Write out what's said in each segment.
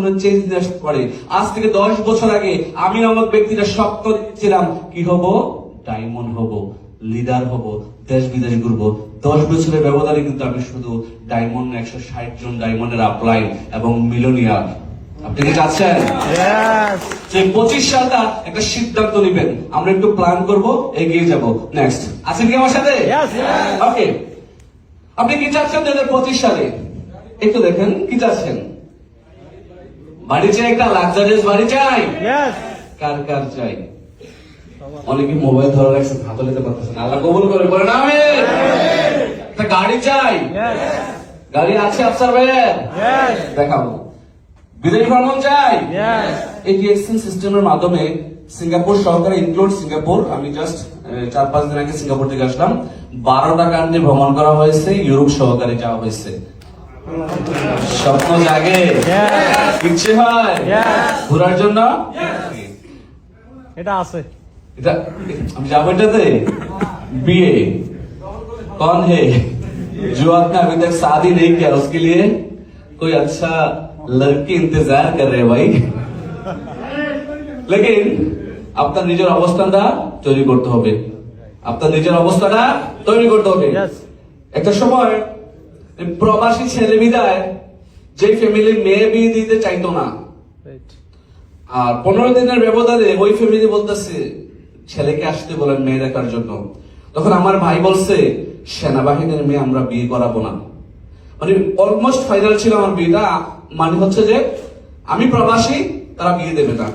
কোনো চেঞ্জ আসতে আজ থেকে দশ বছর আগে আমি আমার ব্যক্তিটা স্বপ্ন দিচ্ছিলাম কি হব? ডায়মন্ড হব লিডার হব দেশ বিদেশ ঘুরবো। দশ বছরের ব্যবধানে কিন্তু আমি শুধু ডায়মন্ড একশো ষাট জন ডায়মন্ডের আপলাইন এবং মিলোনিয়ার আপনি কি চাচ্ছেন. যে পঁচিশ সালটা একটা সিদ্ধান্ত নিবেন। আমরা একটু প্ল্যান করব এগিয়ে যাব। নেক্সট আছেন কি আমার সাথে. ওকে আপনি কি চাচ্ছেন দু হাজার পঁচিশ সালে? একটু দেখেন কি চাচ্ছেন? বাড়ি চাই একটা লাক্সারিয়াস বাড়ি চাই। কার কার চাই? অনেকে মোবাইল ধরে রাখছেন হাতে নিতে পারতেছেন আল্লাহ কবুল করে বলে না আমি একটা গাড়ি চাই। গাড়ি আছে আফসার ভাইয়ের? দেখাবো বিদেশ ভ্রমণ চাই. এই এক্সচেঞ্জ সিস্টেমের মাধ্যমে সিঙ্গাপুর সরকার ইনক্লুড সিঙ্গাপুর। আমি জাস্ট চার পাঁচ দিন আগে সিঙ্গাপুর থেকে আসলাম। বারোটা কান্ট্রি ভ্রমণ করা হয়েছে ইউরোপ সহকারে যাওয়া হয়েছে। স্বপ্ন জাগে Yes. ইচ্ছে হয় Yes. ঘোরার জন্য এটা আছে এটা আমি যাবো এটাতে বিয়ে कौन है जो आपने अभी तक शादी नहीं किया उसके लिए कोई अच्छा लड़की इंतजार कर रहे हैं भाई लेकिन আপনার নিজের অবস্থানটা তৈরি করতে হবে আপনার নিজের অবস্থাটা তৈরি করতে হবে Yes. একটা সময় এই প্রবাসী ছেলে বিদায় যে ফ্যামিলির মেয়ে বিয়ে দিতে চাইতো না আর পনেরো দিনের ব্যবধানে ওই ফ্যামিলি বলতেছে ছেলেকে আসতে বলেন মেয়ে দেখার জন্য। তখন আমার ভাই বলছে সেনাবাহিনীর মেয়ে আমরা বিয়ে করাবো না। মানে অলমোস্ট ফাইনাল ছিল আমার বিয়েটা মানে হচ্ছে যে আমি প্রবাসী তারা বিয়ে দেবে না।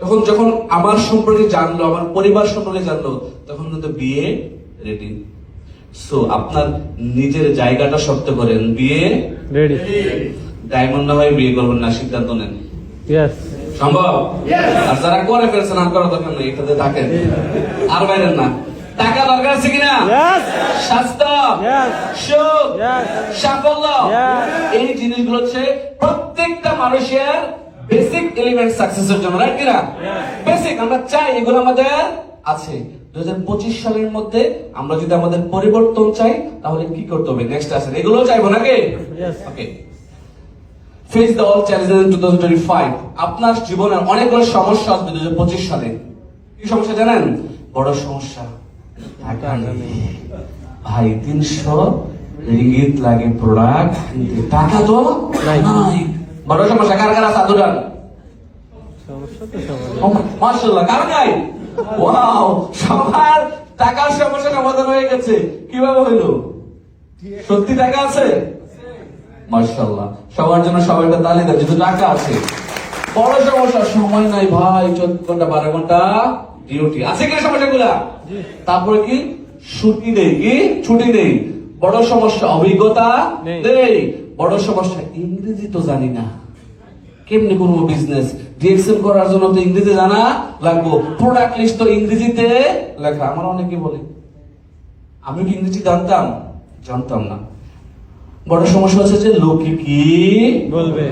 তখন যখন আমার সম্পর্কে জানলো আমার পরিবার সম্পর্কে জানলো তখন কিন্তু বিয়ে রেডি সো আপনার নিজের জায়গাটা শক্ত করেন বিয়ে Ready. ডায়মন্ড না হয় বিয়ে করবেন না সিদ্ধান্ত নেন. সম্ভব? আর যারা করে ফেলছেন আর করার দরকার নেই এটাতে থাকেন। আর বাইরেন না। টাকা দরকার আছে কিনা? স্বাস্থ্য সুখ সাফল্য। এই জিনিসগুলো হচ্ছে প্রত্যেকটা মানুষের বেসিক এলিমেন্ট সাকসেসের জন্য রাইট কিনা? বেসিক আমরা চাই এগুলো আমাদের আছে। দু সালের মধ্যে আমরা যদি আমাদের পরিবর্তন চাই তাহলে কি করতে হবে? নেক্সট আছে এগুলো চাইব নাকি. Okay face the all challenges in 2025 আপনার জীবনের অনেকগুলো সমস্যা আসবে 2025 সালে। কি সমস্যা জানেন? বড় সমস্যা। টাকা নেই। ভাই 300 রিঙ্গিত লাগে প্রোডাক্ট টাকা তো নাই। বড় সমস্যা। কার কার আছে? আদুরান। মাশাআল্লাহ। কার নাই ওয়াও সবার টাকার সমস্যা সমাধান হয়ে গেছে। কীভাবে হইল? সত্যি টাকা আছে? মাশাআল্লাহ। সবার জন্য একটা তালি দেয় যেহেতু টাকা আছে। বড় সমস্যা সময় নাই ভাই চোদ্দ ঘণ্টা বারো ঘণ্টা ডিউটি। আছে সমস্যাগুলা? তারপরে কি? ছুটি নেই কি? ছুটি নেই। বড় সমস্যা অভিজ্ঞতা নেই। নেই। বড় সমস্যা ইংরেজি তো জানি না। কেমনি করব বিজনেস ডিএক্সএল করার জন্য তো ইংরেজি জানা লাগবো। প্রোডাক্ট লিস্ট তো ইংরেজিতে লেখা। আমার অনেকে বলে আমি কি ইংরেজি জানতাম? জানতাম না। বড় সমস্যা হচ্ছে যে লোকে কি বলবে?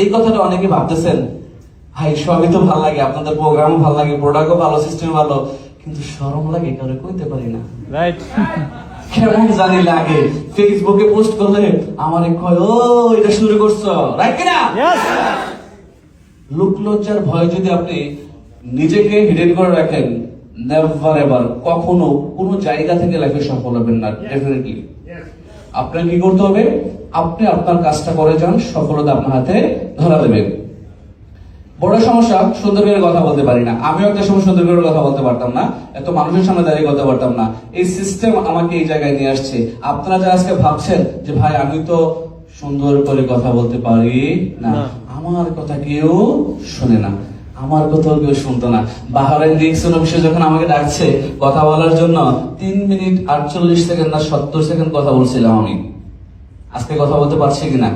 এই কথাটা অনেকে ভাবতেছেন। ভাই সবই তো ভালো লাগে। আপনাদের প্রোগ্রামও ভালো লাগে প্রোডাক্টও ভালো সিস্টেম ভালো। কিন্তু শরম লাগে কারও কইতে পারি না। রাইট কেমন জানি লাগে। ফেসবুকে পোস্ট করলে আমার কয় ও এটা শুরু করছ। রাইট কিনা? Yes. লোক লজ্জার ভয় যদি আপনি নিজেকে হিডেন করে রাখেন নেভার এভার কখনো কোনো জায়গা থেকে লাইফে সফল হবেন না ডেফিনেটলি আপনার কি করতে হবে? আপনি আপনার কাজটা করে যান সফলতা আপনার হাতে ধরা দেবেন বড় সমস্যা সুন্দর করে কথা বলতে পারি না। আমিও একটা সময় সুন্দর করে কথা বলতে পারতাম না এত মানুষের সামনে দাঁড়িয়ে কথা পারতাম না। এই সিস্টেম আমাকে এই জায়গায় নিয়ে আসছে। আপনারা যারা আজকে ভাবছেন যে ভাই আমি তো সুন্দর করে কথা বলতে পারি? না। আমার কথা কেউ শুনে না। আমার কথাও কেউ শুনতো না। বাহারের ডিএক্সএল অফিসে যখন আমাকে ডাকছে কথা বলার জন্য তিন মিনিট আটচল্লিশ সেকেন্ড না সত্তর সেকেন্ড কথা বলছিলাম আমি। আজকে কথা বলতে পারছি কিনা?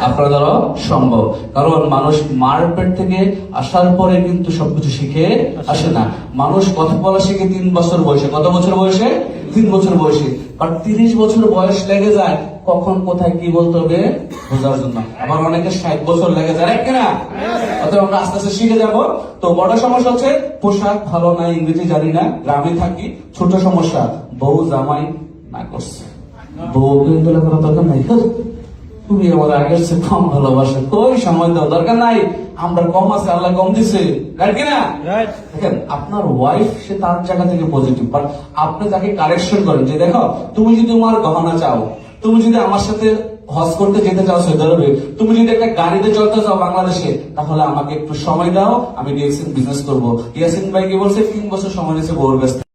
আপনার দ্বারা সম্ভব। কারণ মানুষ মারপেট থেকে আসার পরে কিন্তু সবকিছু শিখে আসে না। মানুষ কথা বলা শিখে তিন বছর বয়সে। কত বছর বয়সে? তিন বছর বয়সে। আর তিরিশ বছর বয়স লেগে যায়, কখন কোথায় কি বলতে হবে বোঝার জন্য। আবার অনেকে ষাট বছর লেগে যায় right কিনা? অতএব আমরা আস্তে আস্তে শিখে যাব। তো বড় সমস্যা হচ্ছে, পোশাক ভালো না, ইংরেজি জানি না, গ্রামে থাকি, ছোট সমস্যা, বউ জামাই না করছে। বউ কিন্তু লেখার দরকার নাই। তুমি আমার আগের চেয়ে কম ভালোবাসো। কই সময় দেওয়া দরকার নাই? আমরা কম আছে আল্লাহ কম দিছে। দেখেন আপনার ওয়াইফ সে তার জায়গা থেকে পজিটিভ বাট আপনি তাকে কারেকশন করেন যে দেখো তুমি যদি তোমার গহনা চাও তুমি যদি আমার সাথে হজ করতে যেতে চাও সৌদি আরবে তুমি যদি একটা গাড়িতে চলতে চাও বাংলাদেশে তাহলে আমাকে একটু সময় দাও আমি ডিএক্সিন বিজনেস করব। ইয়াসিন ভাই কি বলছে? তিন বছর সময় নিয়েছে বউর ব্যস্ত